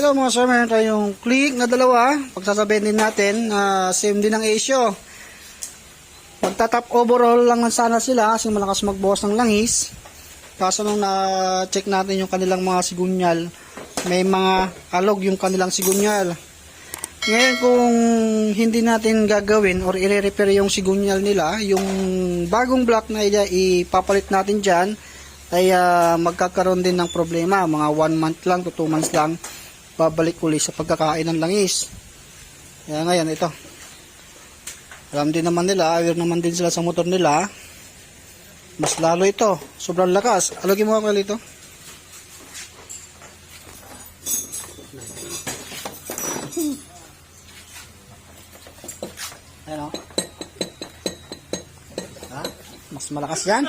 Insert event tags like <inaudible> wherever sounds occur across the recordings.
Ito mga sir, meron tayong click na dalawa. Pagsasabihin din natin na same din ang issue. Magta-top overall lang sana sila kasi malakas magbuhos ng langis. Kaso nung na-check natin yung kanilang mga sigunyal, may mga alog yung kanilang sigunyal. Ngayon kung hindi natin gagawin or i-repair yung sigunyal nila, yung bagong block na ipapalit natin dyan, ay ah, magkakaroon din ng problema. Mga 1 month lang to 2 months lang, babalik uli sa pagkakain ng langis. Kaya ngayon, ito. Alam din naman nila, aware naman din sila sa motor nila. Mas lalo ito, sobrang lakas. Alagin mo ako ito. Ayan o. Ha? Mas malakas yan.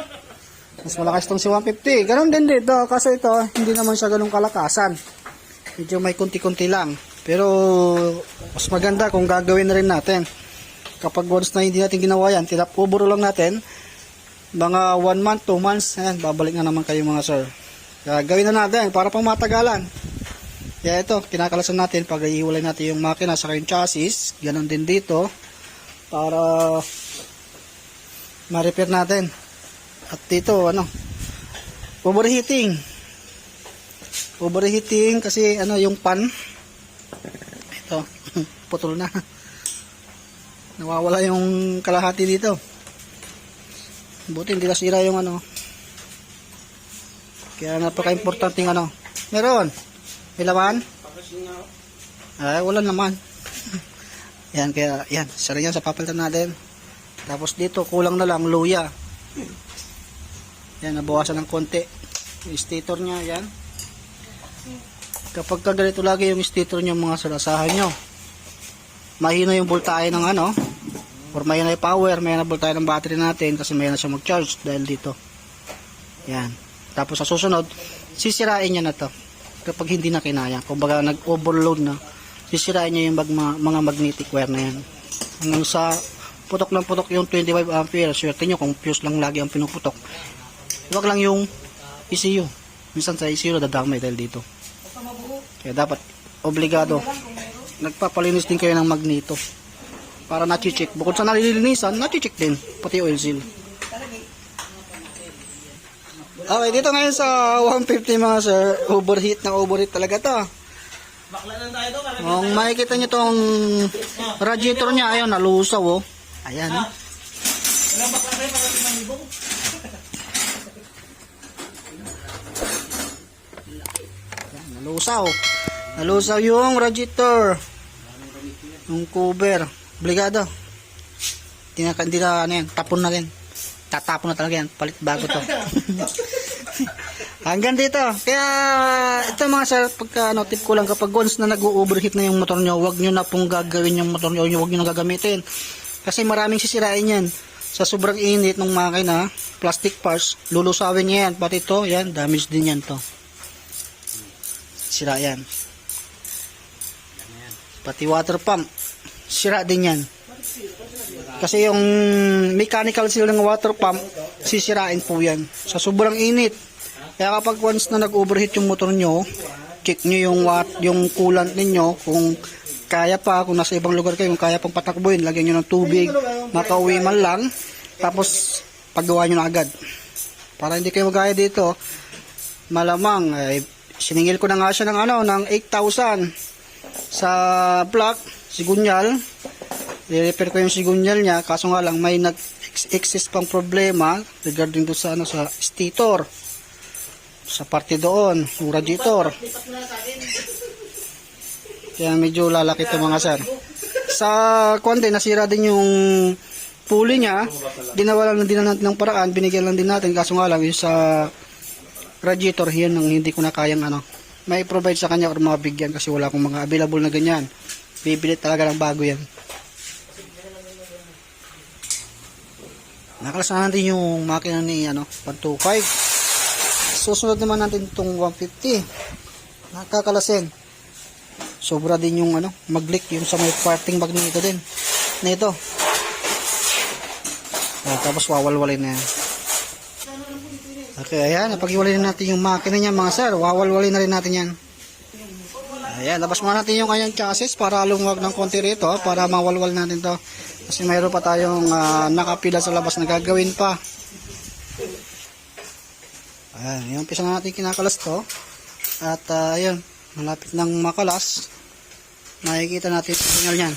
Mas malakas itong si 150. Ganon din dito. Kasi ito, hindi naman siya ganun kalakasan. Medyo may kunti-kunti lang. Pero, mas maganda kung gagawin na rin natin. Kapag once na hindi natin ginawa yan, tinap overall lang natin, mga 1 month, 2 months, ayan, babalik na naman kayo mga sir. Kaya gawin na natin para pang matagalan. Kaya ito, kinakalasan natin pag iiwalay natin yung makina sa yung chassis. Ganon din dito. Para ma-repair natin. At dito, ano, overheating. Overheating kasi ano yung pan. Ito, <laughs> putol na. Nawawala yung kalahati dito. Buti hindi nasira yung ano. Kaya napaka-importante ano. Meron. May laman? Ay, wala naman. <laughs> yan, kaya, yan. Sara yan sa papalitan natin. Tapos dito, kulang na lang, luya. Yan, nabawasan ng konti. Yung stator niya, yan. Kapag ka ganito lagi yung stator niyo mga salasahan nyo, mahina yung voltahe ng ano, or mahina yung power, mahina voltahe ng battery natin kasi mahina siya mag-charge dahil dito. Yan. Tapos sa susunod, sisirain niya na to kapag hindi na kinaya. Kumbaga nag-overload na, sisirain niya yung mag- mga magnetic wire na yan. Hanggang sa putok ng putok yung 25 ampere, swerte nyo kung fuse lang lagi ang pinuputok. Huwag lang yung ECU. Minsan sa ECU nadadamay dahil dito. Kaya dapat obligado nagpapalinis din kayo ng magneto para na-check. Bukod sa nalilinisan, na-check din pati oil seal. Okay, dito ngayon sa 150 mga sir, overheat na overheat talaga to. Bakla lang tayo doon. Kung makikita nyo tong radiator niya, ayun, nalusaw oh. Ayan. oh. Walang bakla tayo para limang libong. Ayan, nalusaw. Nalusaw yung radiator. Yung cover. Obligado. Hindi na, hindi na, ano yan, tapon na rin. Tatapon na talaga yan. Palit bago to. <laughs> Hanggang dito. Kaya, ito mga sir, pagka ano, tip ko lang, kapag once na nag-overheat na yung motor nyo, wag nyo na pong gagawin yung motor nyo, wag nyo na gagamitin. Kasi maraming sisirain yan. Sa sobrang init ng makina, plastic parts, lulusawin niya yan. Pati ito, yan, damage din yan to. Sira yan. Pati water pump, sira din yan. Kasi yung mechanical seal ng water pump, sisirain po yan. Sa sobrang init. Kaya kapag once na nag-overheat yung motor nyo, check nyo yung, wat, yung coolant ninyo kung kaya pa, kung nasa ibang lugar kayo, kung kaya pang patakbuhin, lagyan nyo ng tubig, makauwi man lang, tapos paggawa nyo na agad. Para hindi kayo magaya dito, malamang, eh, siningil ko na nga siya ng ano, ng 8,000 sa block, sigunyal, i-repair ko yung sigunyal niya, kaso nga lang may nag-excess pang problema regarding do sa ano sa stator sa parte doon, radiator. Kaya medyo lalaki ito mga sir. Sa konti, nasira din yung pulley niya. Dinawalan lang din natin ng paraan, binigyan lang din natin. Kaso nga lang, yung sa radiator, yun ang hindi ko na kayang ano. May provide sa kanya or mabigyan kasi wala akong mga available na ganyan. Bibili talaga ng bago yan. Nakalasan natin yung makina ni ano, 125. Susunod naman natin itong 150. Nakakalasin. Sobra din yung ano, mag-leak yung sa may parting magneto din. Na ito. Ah, tapos wawalwalin na yan. Okay, ayan. Napag-iwalay na natin yung makina niya mga sir. Wawalwalin na rin natin yan. Ayan, labas muna natin yung kanyang chassis para lumuwag ng konti rito, para mawalwal natin to. Kasi mayroon pa tayong ah, nakapila sa labas na gagawin pa. Ayan, yung umpisa na natin kinakalas to. At ah, ayun, malapit nang makalas. Nakikita natin yung signal niyan.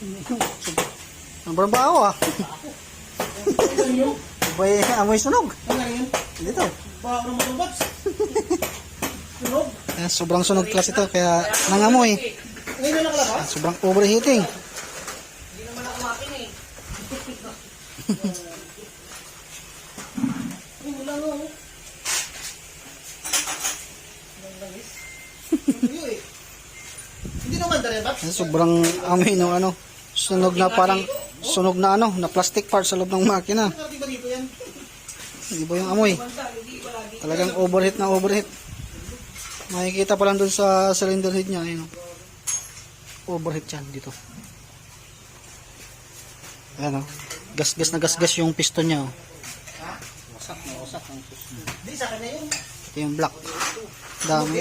<laughs> Sobrang baho ah. <laughs> Abay, amoy sunog. Ano? Dito. Ayan, sobrang sunog class ito, kaya nangamoy. Nakalabas? Sobrang overheating. Hindi naman ako makin eh. <laughs> Wala nga oh. Eh. Hindi naman dali ba? Ayan, sobrang amoy ng ano, sunog na parang sunog na ano, na plastic part sa loob ng makina. Hindi ba yung amoy? Talagang overheat na overheat. Makikita pa lang dun sa cylinder head niya. Ayun. oh. Overheat yan dito. Ayan o. Gas-gas na gas-gas yung piston niya. Oh. Wasak na wasak ang piston. Hindi, sa akin na yun. Ito yung black. Dami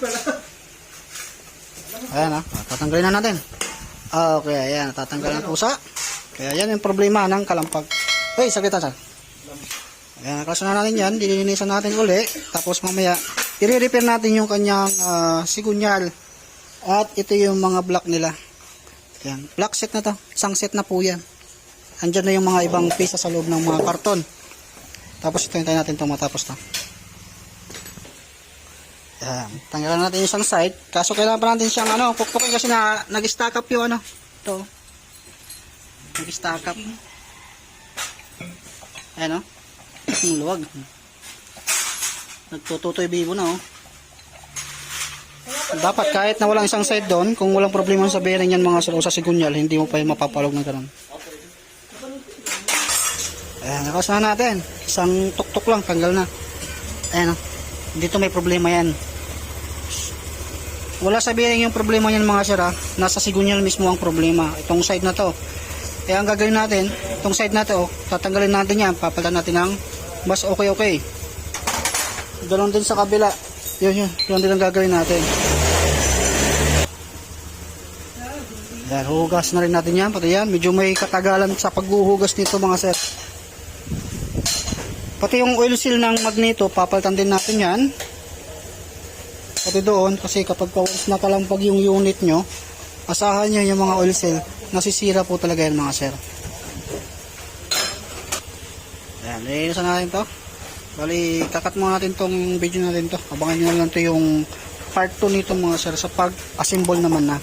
pala. Ayan ah. Tatanggalin na natin. Ah, okay. Ayan. Tatanggalin ang pusa. Kaya yan yung problema ng kalampag. Hey, saglit sir. Ayan, kaso na natin yan. Dilinisan natin uli. Tapos mamaya, i-repair natin yung kanyang ah, sigunyal. At ito yung mga block nila. Ayan. Block set na to. Isang set na po yan. Andyan na yung mga ibang pisa sa loob ng mga karton. Tapos ito natin itong matapos to. Ayan. Tanggalan natin isang side. Kaso kailangan pa natin siyang ano, pukpukin kasi na nag-stack up yung ano. Ito. Nag-stack up. Ayan o. <clears throat> Ang luwag. Nagtututoy bibo na oh. Dapat kahit na walang isang side doon, kung walang problema sa bearing yan mga sir o sa sigunyal, hindi mo pa yung mapapalog na ganun. Ayan, nakasama natin. Isang tuktok lang, tanggal na. Ayan o. Dito may problema yan. Wala sa bearing yung problema niyan mga sir ha. Nasa sigunyal mismo ang problema. Itong side na to. Kaya ang gagawin natin, itong side na to, tatanggalin natin yan. Papalitan natin ng mas okay okay. Ganon din sa kabila. Yun yun. Yun din ang gagawin natin. Yan, hugas na rin natin yan. Pati yan, medyo may katagalan sa paghuhugas nito mga sir. Pati yung oil seal ng magneto, papalitan din natin yan. Pati doon, kasi kapag once nakalampag yung unit nyo, asahan nyo yung mga oil seal, nasisira po talaga yan mga sir. Ayan, lilisan natin to. Bali, kakat muna natin tong video natin to. Abangan nyo na lang to yung part 2 nito mga sir sa pag-assemble naman na.